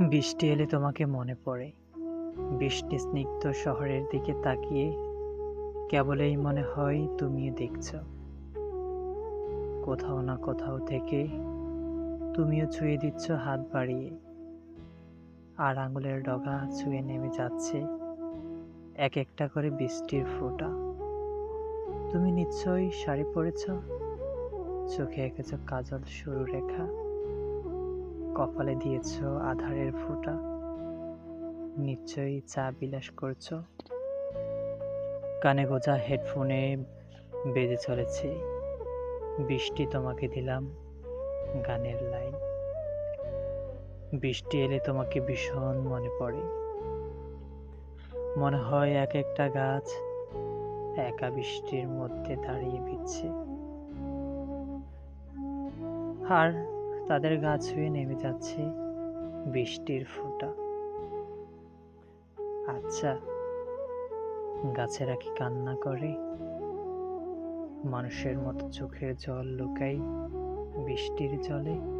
বৃষ্টি এলে তোমাকে মনে পড়ে। বৃষ্টি স্নিগ্ধ শহরের দিকে তাকিয়ে কেবলই মনে হয় তুমিও দেখছ। কোথাও না কোথাও থেকে তুমিও ছুঁয়ে দিচ্ছ হাত বাড়িয়ে। আর আঙুলের ডগা ছুঁয়ে নেমে যাচ্ছে এক একটা করে বৃষ্টির ফোঁটা। তুমি নিশ্চয়ই শাড়ি পরেছ? চোখে এঁকেছ কাজল সরু রেখা। কপালে দিয়েছ আধারের ফোঁটা। নিশ্চয়ই চা বিলাস করছ। কানে গোজা হেডফোনে বেজে চলেছে। বৃষ্টি তোমাকে দিলাম গানের লাইন। বৃষ্টি এলে তোমাকে ভীষণ মনে পড়ে। মনে হয় এক একটা গাছ একা বৃষ্টির মধ্যে দাঁড়িয়ে দিচ্ছে। আর তাদের গা ছুঁয়ে নেমে যাচ্ছে বৃষ্টির ফোঁটা। আচ্ছা গাছেরা কি কান্না করে? মানুষের মতো চোখের জল লুকাই বৃষ্টির জলে।